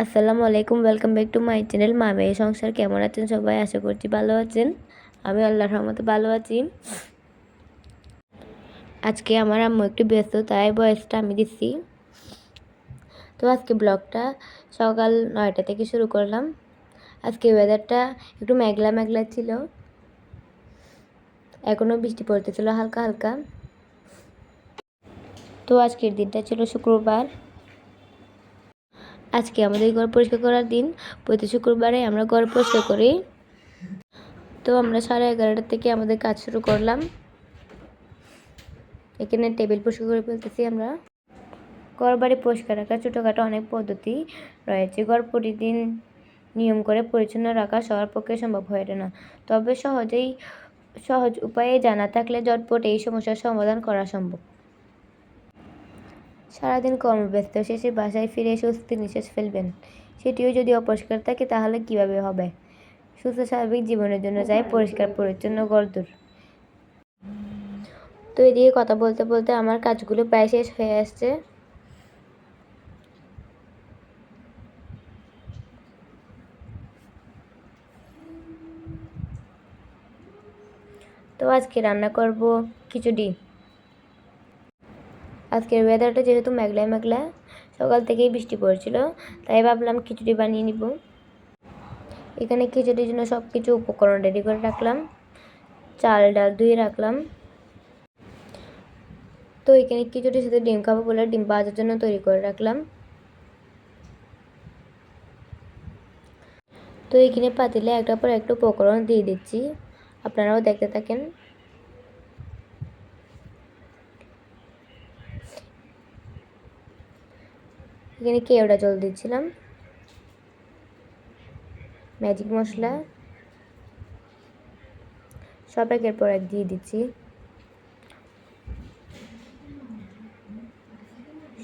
আসসালামু আলাইকুম welcome back to my channel মা মেয়ে সংসার, কেমন আছেন সবাই? আশা করছি ভালো আছেন। আমি আল্লাহর রহমতে ভালো আছি। আজকে আমার আম্মু একটু ব্যস্ত, তাই বয়সটা আমি দিচ্ছি। তো আজকে ব্লগটা সকাল নয়টা থেকে শুরু করলাম। আজকে ওয়েদারটা একটু মেঘলা মেঘলা ছিল। এখনও বৃষ্টি পড়তেছিল হালকা হালকা। তো আজকের দিনটা ছিল শুক্রবার। আজকে আমাদের ঘর পরিষ্কার করার দিন, প্রতি শুক্রবারে আমরা ঘর পরিষ্কার করি। তো আমরা সাড়ে এগারোটা থেকে আমাদের কাজ শুরু করলাম। এখানে টেবিল পরিষ্কার করে ফেলতেছি আমরা। ঘর বাড়ি পরিষ্কার রাখার ছোটোখাটো অনেক পদ্ধতি রয়েছে। ঘর প্রতিদিন নিয়ম করে পরিচ্ছন্ন রাখা সবার পক্ষে সম্ভব হয়ে ওঠে না। তবে সহজেই সহজ উপায়ে জানা থাকলে ঝটপট এই সমস্যার সমাধান করা সম্ভব। সারাদিন কর্মব্যস্ত, শেষে বাসায় ফিরে এসে স্বস্তি নিঃশ্বাস ফেলবেন। সেটিও যদি অপরিষ্কার থাকে, তাহলে কীভাবে হবে? সুস্থ, স্বাভাবিক জীবনের জন্য চাই পরিষ্কার, পরিচ্ছন্ন গরদুর তো এদিকে কথা বলতে বলতে আমার কাজগুলো প্রায় শেষ হয়ে আসছে। তো আজকে রান্না করব খিচুড়ি আজকের ওয়েদারটা যেহেতু মেঘলা মেঘলা সকাল থেকেই বৃষ্টি পড়ছিল, তাই ভাবলাম খিচুড়ি বানিয়ে নিব। এখানে খিচুড়ির জন্য সব কিছু উপকরণ রেডি করে রাখলাম, চাল, ডাল ধুয়ে রাখলাম। তো এখানে খিচুড়ির সাথে ডিম খাব বলে ডিম ভাজার জন্য তৈরি করে রাখলাম। তো এখানে পাতিলে একটার পর একটা উপকরণ দিয়ে দিচ্ছি, আপনারাও দেখতে থাকেন। এখানে কেওড়া জল দিচ্ছিলাম? ম্যাজিক মশলা। সব একের পর এক দিয়ে দিচ্ছি।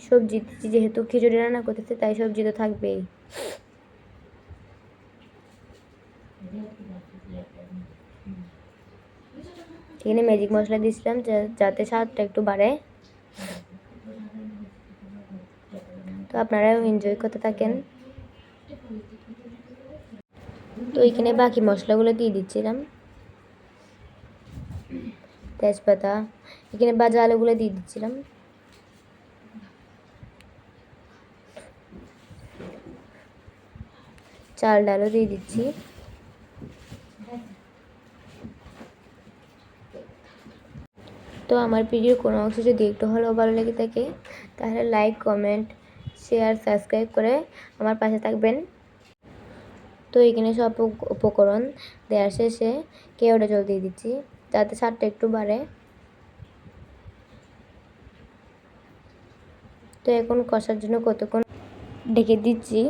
সবজি দিচ্ছি যেহেতু খিচুড়ি রান্না করতেছে, তাই সবজি তো থাকবেই। এখানে ম্যাজিক মশলা দিয়েছিলাম যাতে স্বাদটা একটু বাড়ে। তো আপনারাও এনজয় করতে থাকেন। তো এখানে বাকি মশলাগুলো দিয়ে দিচ্ছিলাম। তেজপাতা, এখানে বাজা আলুগুলো দিয়ে দিচ্ছিলাম। চাল ডালও দিয়ে দিচ্ছি। তো আমার ভিডিওর কোনো অংশ যদি একটু হলেও ভালো লেগে থাকে, তাহলে লাইক কমেন্ট শেয়ার সাবস্ক্রাইব করে আমার পাশে থাকবেন। তো এখানে সব উপকরণ দেওয়ার শেষে কেওড়া জল দিয়ে দিচ্ছি, যাতে স্বাদটা একটু বাড়ে। তো এখন কষার জন্য কতক্ষণ ডেকে দিচ্ছি।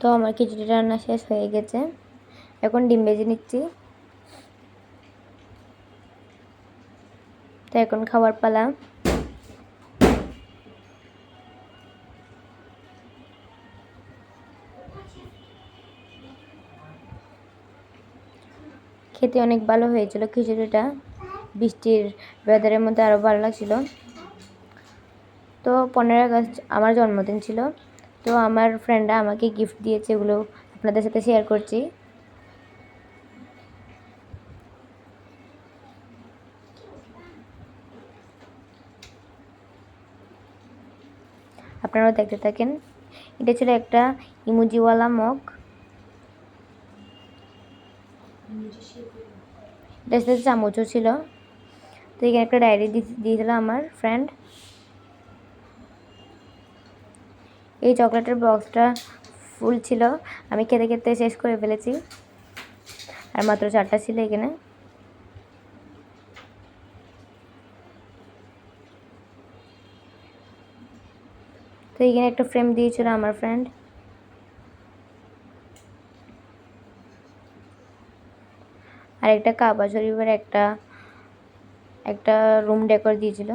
তো আমার খিচুড়ি রান্না শেষ হয়ে গেছে। এখন ডিম ভেজে নিচ্ছি। তো এখন খাবার পালা। খেতে অনেক ভালো হয়েছিল। খিচুড়িটা বৃষ্টির ওয়েদারের মধ্যে আরও ভালো লাগছিল। তো পনেরো আগস্ট আমার জন্মদিন ছিল। তো আমার ফ্রেন্ডরা আমাকে গিফট দিয়েছে, এগুলো আপনাদের সাথে শেয়ার করছি। আপনারাও দেখতে থাকেন। এটা ছিল একটা ইমুজিওয়ালা মগ। সাথে চামচও ছিল। তো এখানে একটা ডায়েরি দিয়েছিল আমার ফ্রেন্ড এই চকলেটের বক্সটা ফুল ছিল। আমি খেতে খেতে শেষ করে ফেলেছি। আর মাত্র চারটা ছিল এখানে। তো এখানে একটা ফ্রেম দিয়েছিল আমার ফ্রেন্ড আর একটা কাবা শরীফের একটা একটা রুম ডেকোর দিয়েছিল।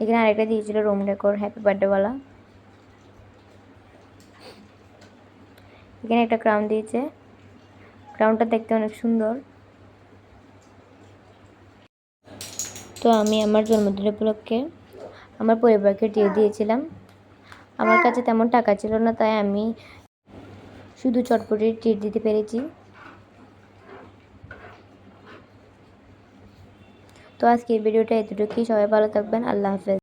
এখানে আরেকটা দিয়েছিল রুম ডেকোর হ্যাপি বার্থডেওয়ালা এখানে একটা ক্রাউন দিয়েছে। ক্রাউনটা দেখতে অনেক সুন্দর। তো আমি আমার জন্মদিন উপলক্ষে আমার পরিবারকে দিয়ে দিয়েছিলাম। আমার কাছে তেমন টাকা ছিল না, তাই আমি শুধু চটপটির ট্রিট দিতে পেরেছি। তো আজকের ভিডিওটা এতটুকুই। সবাই ভালো থাকবেন। আল্লাহ হাফেজ।